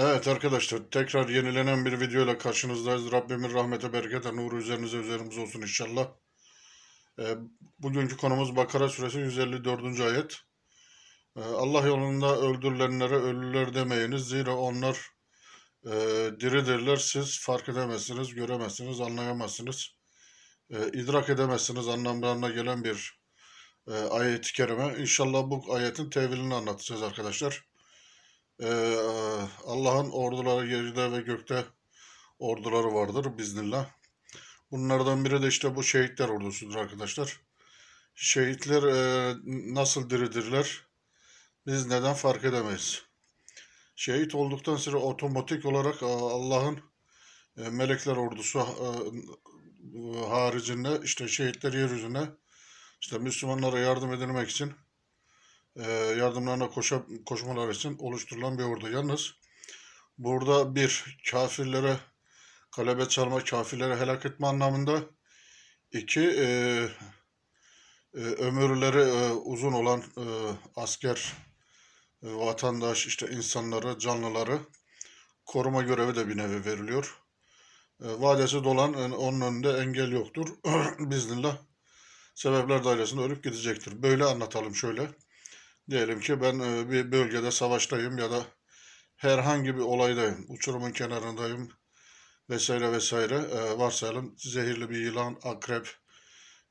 Evet arkadaşlar tekrar yenilenen bir videoyla karşınızdayız. Rabbimin rahmete, berekete, nuru üzerinize üzerimize olsun inşallah. Ee, bugünkü konumuz Bakara suresi 154. ayet. Ee, Allah yolunda öldürülenlere ölüler demeyiniz. Zira onlar e, diridirler. Siz fark edemezsiniz, göremezsiniz, anlayamazsınız. E, idrak edemezsiniz anlamlarına gelen bir e, ayet-i kerime. İnşallah bu ayetin tevilini anlatacağız arkadaşlar. Ee, Allah'ın orduları yerde ve gökte orduları vardır biznillah. Bunlardan biri de işte bu şehitler ordusudur arkadaşlar. Şehitler e, nasıl diridirler? Biz neden fark edemeyiz? Şehit olduktan sonra otomatik olarak e, Allah'ın e, melekler ordusu e, haricinde işte şehitler yeryüzüne işte Müslümanlara yardım edilmek için e, yardımlarına koşa, koşmalar için oluşturulan bir ordu. Yalnız burada bir kafirlere kalebe çalma, kafirlere helak etme anlamında iki e, e, ömürleri e, uzun olan e, asker, e, vatandaş, işte insanları, canlıları koruma görevi de bir nevi veriliyor. E, vadesi dolan e, onun önünde engel yoktur. Biznillah sebepler dairesinde ölüp gidecektir. Böyle anlatalım şöyle. Diyelim ki ben e, bir bölgede savaştayım ya da herhangi bir olaydayım. Uçurumun kenarındayım vesaire vesaire. E, varsayalım zehirli bir yılan, akrep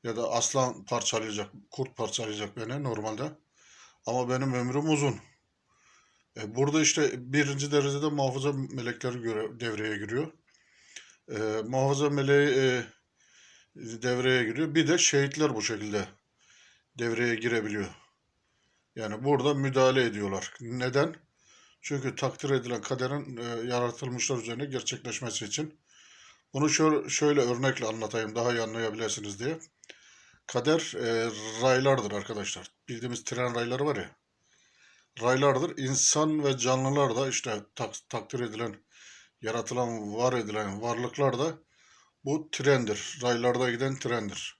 ya da aslan parçalayacak, kurt parçalayacak beni normalde. Ama benim ömrüm uzun. E, burada işte birinci derecede muhafaza melekleri göre, devreye giriyor. Muhafaza meleği devreye giriyor. Bir de şehitler bu şekilde devreye girebiliyor. Yani burada müdahale ediyorlar. Neden? Çünkü takdir edilen kaderin e, yaratılmışlar üzerine gerçekleşmesi için. Bunu şöyle, şöyle örnekle anlatayım daha iyi anlayabilirsiniz diye. Kader e, raylardır arkadaşlar. Bildiğimiz tren rayları var ya. Raylardır. İnsan ve canlılar da işte tak, takdir edilen, yaratılan, var edilen varlıklar da bu trendir. Raylarda giden trendir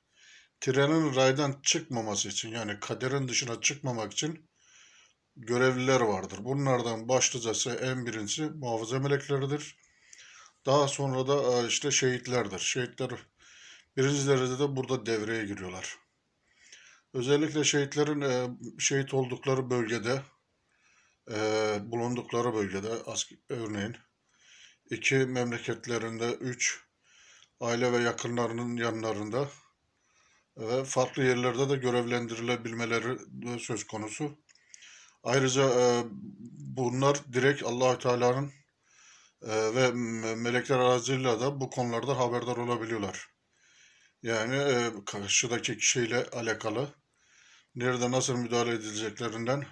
trenin raydan çıkmaması için yani kaderin dışına çıkmamak için görevliler vardır. Bunlardan başlıcası en birincisi muhafaza melekleridir. Daha sonra da e, işte şehitlerdir. Şehitler birinci derecede burada devreye giriyorlar. Özellikle şehitlerin e, şehit oldukları bölgede e, bulundukları bölgede örneğin iki memleketlerinde üç aile ve yakınlarının yanlarında ve farklı yerlerde de görevlendirilebilmeleri söz konusu. Ayrıca e, bunlar direkt Allahü Teala'nın e, ve melekler aracılığıyla da bu konularda haberdar olabiliyorlar. Yani e, karşıdaki kişiyle alakalı nerede nasıl müdahale edileceklerinden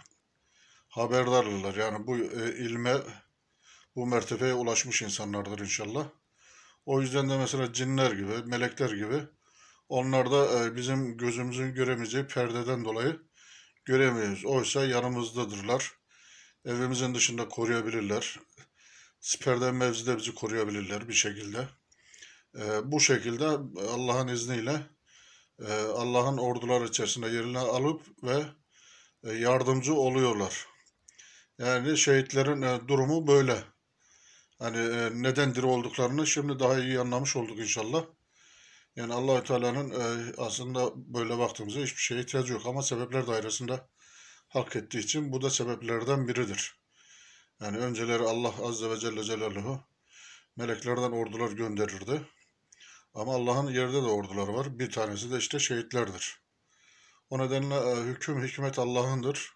haberdardırlar. Yani bu ilme, bu mertebeye ulaşmış insanlardır inşallah. O yüzden de mesela cinler gibi, melekler gibi onlar da e, bizim gözümüzün göremeyeceği perdeden dolayı göremiyoruz. Oysa yanımızdadırlar. Evimizin dışında koruyabilirler. Siperden mevzide bizi koruyabilirler bir şekilde. E, bu şekilde Allah'ın izniyle e, Allah'ın ordular içerisinde yerini alıp ve yardımcı oluyorlar. Yani şehitlerin durumu böyle. Hani neden diri olduklarını şimdi daha iyi anlamış olduk inşallah. Yani Allahü Teala'nın e, aslında böyle baktığımızda hiçbir şeye ihtiyacı yok ama sebepler dairesinde hak ettiği için bu da sebeplerden biridir. Yani önceleri Allah Azze ve Celle Celaluhu meleklerden ordular gönderirdi. Ama Allah'ın yerde de orduları var. Bir tanesi de işte şehitlerdir. O nedenle e, hüküm, hikmet Allah'ındır.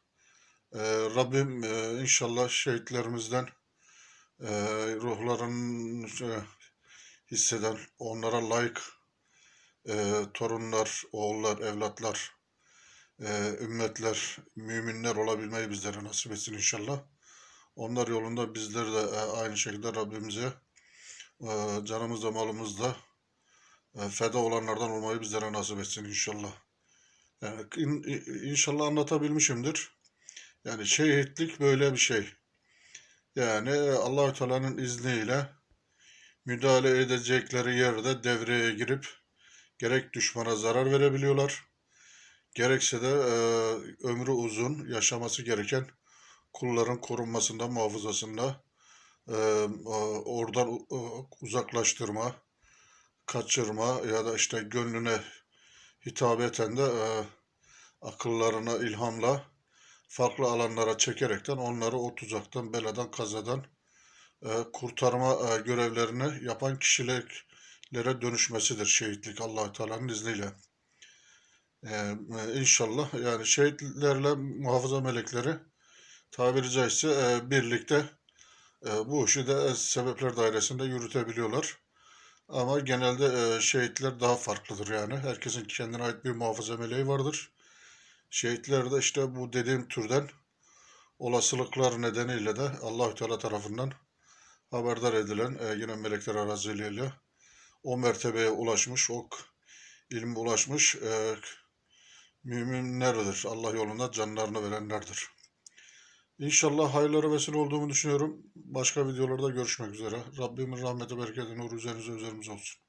E, Rabbim e, inşallah şehitlerimizden e, ruhların e, hisseden, onlara layık e, torunlar, oğullar, evlatlar, e, ümmetler, müminler olabilmeyi bizlere nasip etsin inşallah. Onlar yolunda bizler de e, aynı şekilde Rabbimize e, canımızda malımızda e, feda olanlardan olmayı bizlere nasip etsin inşallah. Yani in, inşallah anlatabilmişimdir. Yani şehitlik böyle bir şey. Yani Allahü Teala'nın izniyle müdahale edecekleri yerde devreye girip gerek düşmana zarar verebiliyorlar, gerekse de e, ömrü uzun yaşaması gereken kulların korunmasında, muhafazasında e, oradan u- uzaklaştırma, kaçırma ya da işte gönlüne hitabeten de e, akıllarına ilhamla farklı alanlara çekerekten onları o tuzaktan, beladan, kazadan e, kurtarma e, görevlerini yapan kişilere dönüşmesidir şehitlik allah Teala'nın izniyle. E, e, inşallah yani şehitlerle muhafaza melekleri tabiri caizse e, birlikte e, bu işi de e, sebepler dairesinde yürütebiliyorlar. Ama genelde e, şehitler daha farklıdır yani. Herkesin kendine ait bir muhafaza meleği vardır. Şehitler de işte bu dediğim türden olasılıklar nedeniyle de Allahü Teala tarafından haberdar edilen e, yine melekler aracılığıyla o mertebeye ulaşmış, o ilme ulaşmış e, müminlerdir. Allah yolunda canlarını verenlerdir. İnşallah hayırlara vesile olduğumu düşünüyorum. Başka videolarda görüşmek üzere. Rabbimin rahmeti, bereketi, nuru üzerinize üzerimize olsun.